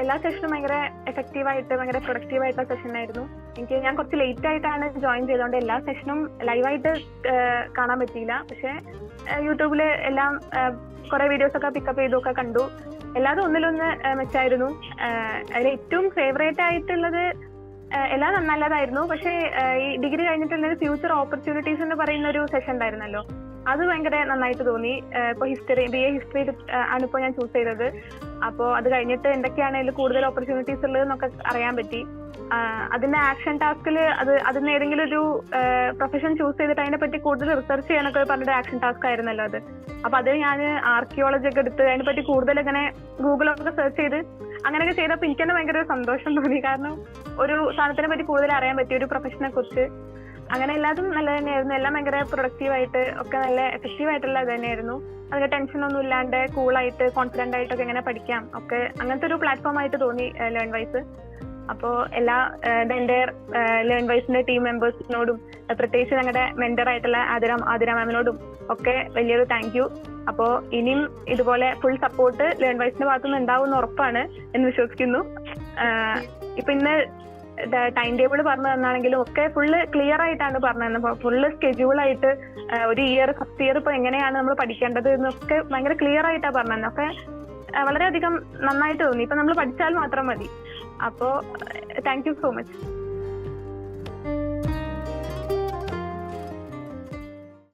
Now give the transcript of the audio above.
എല്ലാ സെഷനും ഭയങ്കര എഫക്റ്റീവ് ആയിട്ട് ഭയങ്കര പ്രൊഡക്റ്റീവ് ആയിട്ടുള്ള സെഷൻ ആയിരുന്നു. എനിക്ക് ഞാൻ കുറച്ച് ലേറ്റ് ആയിട്ടാണ് ജോയിൻ ചെയ്തതുകൊണ്ട് എല്ലാ സെഷനും ലൈവായിട്ട് കാണാൻ പറ്റിയില്ല. പക്ഷെ യൂട്യൂബിൽ എല്ലാം കുറെ വീഡിയോസ് ഒക്കെ പിക്കപ്പ് ചെയ്തൊക്കെ കണ്ടു. എല്ലാതും ഒന്നിലൊന്ന് മെച്ചായിരുന്നു അതിൽ ഏറ്റവും ഫേവറേറ്റ് ആയിട്ടുള്ളത് എല്ലാം നല്ലതായിരുന്നു പക്ഷേ ഈ ഡിഗ്രി കഴിഞ്ഞിട്ടുള്ള ഫ്യൂച്ചർ ഓപ്പർച്യൂണിറ്റീസ് എന്ന് പറയുന്ന ഒരു സെഷൻ ഉണ്ടായിരുന്നല്ലോ. അത് ഭയങ്കര നന്നായിട്ട് തോന്നി. ഇപ്പൊ ഹിസ്റ്ററി ബി എ ഹിസ്റ്ററി ആണ് ഇപ്പൊ ഞാൻ ചൂസ് ചെയ്തത്. അപ്പോൾ അത് കഴിഞ്ഞിട്ട് എന്തൊക്കെയാണ് അതിൽ കൂടുതൽ ഓപ്പർച്യൂണിറ്റീസ് ഉള്ളത് എന്നൊക്കെ അറിയാൻ പറ്റി. അതിന്റെ ആക്ഷൻ ടാസ്കിൽ അത് അതിന് ഏതെങ്കിലും ഒരു പ്രൊഫഷൻ ചൂസ് ചെയ്തിട്ട് അതിനെ പറ്റി കൂടുതൽ റിസർച്ച് ചെയ്യാനൊക്കെ പറഞ്ഞിട്ട് ആക്ഷൻ ടാസ്ക് ആയിരുന്നല്ലോ അത്. അപ്പൊ അത് ഞാൻ ആർക്കിയോളജി ഒക്കെ എടുത്ത് അതിനെ പറ്റി കൂടുതൽ ഇങ്ങനെ ഗൂഗിളൊക്കെ സെർച്ച് ചെയ്ത് അങ്ങനെയൊക്കെ ചെയ്തപ്പോൾ എനിക്ക് തന്നെ ഭയങ്കര സന്തോഷം തോന്നി. കാരണം ഒരു സാധനത്തിനെ പറ്റി കൂടുതൽ അറിയാൻ പറ്റി ഒരു പ്രൊഫഷനെ കുറിച്ച്. അങ്ങനെ എല്ലാതും നല്ല തന്നെയായിരുന്നു എല്ലാം ഭയങ്കര പ്രൊഡക്റ്റീവ് ആയിട്ട് ഒക്കെ നല്ല എഫക്റ്റീവ് ആയിട്ടുള്ള ഇത് തന്നെയായിരുന്നു അതിന് ടെൻഷൻ ഒന്നും ഇല്ലാണ്ട് കൂളായിട്ട് കോൺഫിഡന്റ് ആയിട്ടൊക്കെ എങ്ങനെ പഠിക്കാം. ഒക്കെ അങ്ങനത്തെ ഒരു പ്ലാറ്റ്ഫോം ആയിട്ട് തോന്നി ലേൺ വൈസ് അപ്പോൾ എല്ലാ എന്റെ ലേൺ വൈസിന്റെ ടീം മെമ്പേഴ്സിനോടും പ്രത്യേകിച്ച് ഞങ്ങളുടെ മെന്റർ ആയിട്ടുള്ള ആതിര ആതിര മാമിനോടും ഒക്കെ വലിയൊരു താങ്ക് യു അപ്പോൾ ഇനിയും ഇതുപോലെ ഫുൾ സപ്പോർട്ട് ലേൺ വൈസിന്റെ ഭാഗത്തുനിന്ന് ഉണ്ടാവും എന്ന് ഉറപ്പാണ് എന്ന് വിശ്വസിക്കുന്നു. ഇപ്പൊ ഇന്ന് ടൈം ടേബിൾ പറഞ്ഞു തന്നാണെങ്കിലും ഒക്കെ ഫുള്ള് ക്ലിയർ ആയിട്ടാണ് പറഞ്ഞു തന്നത്. ഫുള്ള് സ്കെഡ്യൂൾ ആയിട്ട് ഒരു ഇയർ ഫസ്റ്റ് ഇയർ ഇപ്പൊ എങ്ങനെയാണ് നമ്മൾ പഠിക്കേണ്ടത് എന്നൊക്കെ ഭയങ്കര ക്ലിയർ ആയിട്ടാണ് പറഞ്ഞു തന്നെ ഒക്കെ വളരെയധികം നന്നായിട്ട് തോന്നി. ഇപ്പൊ നമ്മൾ പഠിച്ചാൽ മാത്രം മതി. അപ്പോ താങ്ക് യു സോ മച്ച്